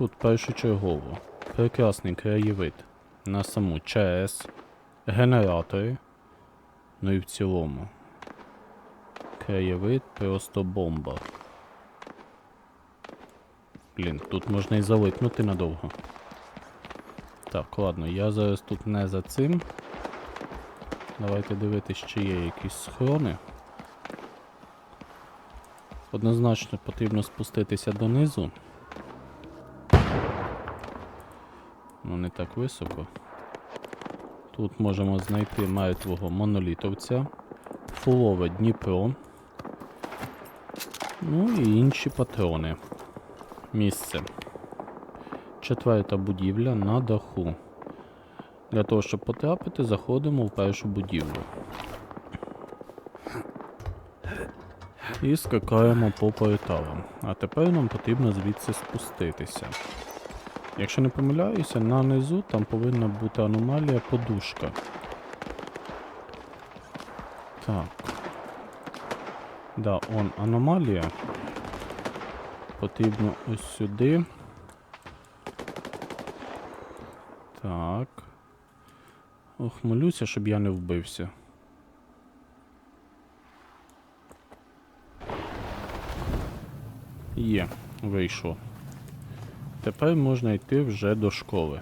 тут першочергово прекрасний краєвид на саму ЧАЕС, генератори, ну і в цілому. Краєвид просто бомба. Блін, тут можна і залипнути надовго. Так, ладно, я зараз тут не за цим. Давайте дивитись, чи є якісь схорони. Однозначно потрібно спуститися донизу. Ну, не так високо. Тут можемо знайти мертвого монолітовця, фулове Дніпро. Ну і інші патрони. Місце. Четверта будівля на даху. Для того, щоб потрапити, заходимо в першу будівлю. І скакаємо по порталам. А тепер нам потрібно звідси спуститися. Якщо не помиляюся, на низу там повинна бути аномалія подушка. Так. Да, он аномалія. Потрібно ось сюди. Так. Ох, молюся, щоб я не вбився. Є, вийшло. Тепер можна йти вже до школи.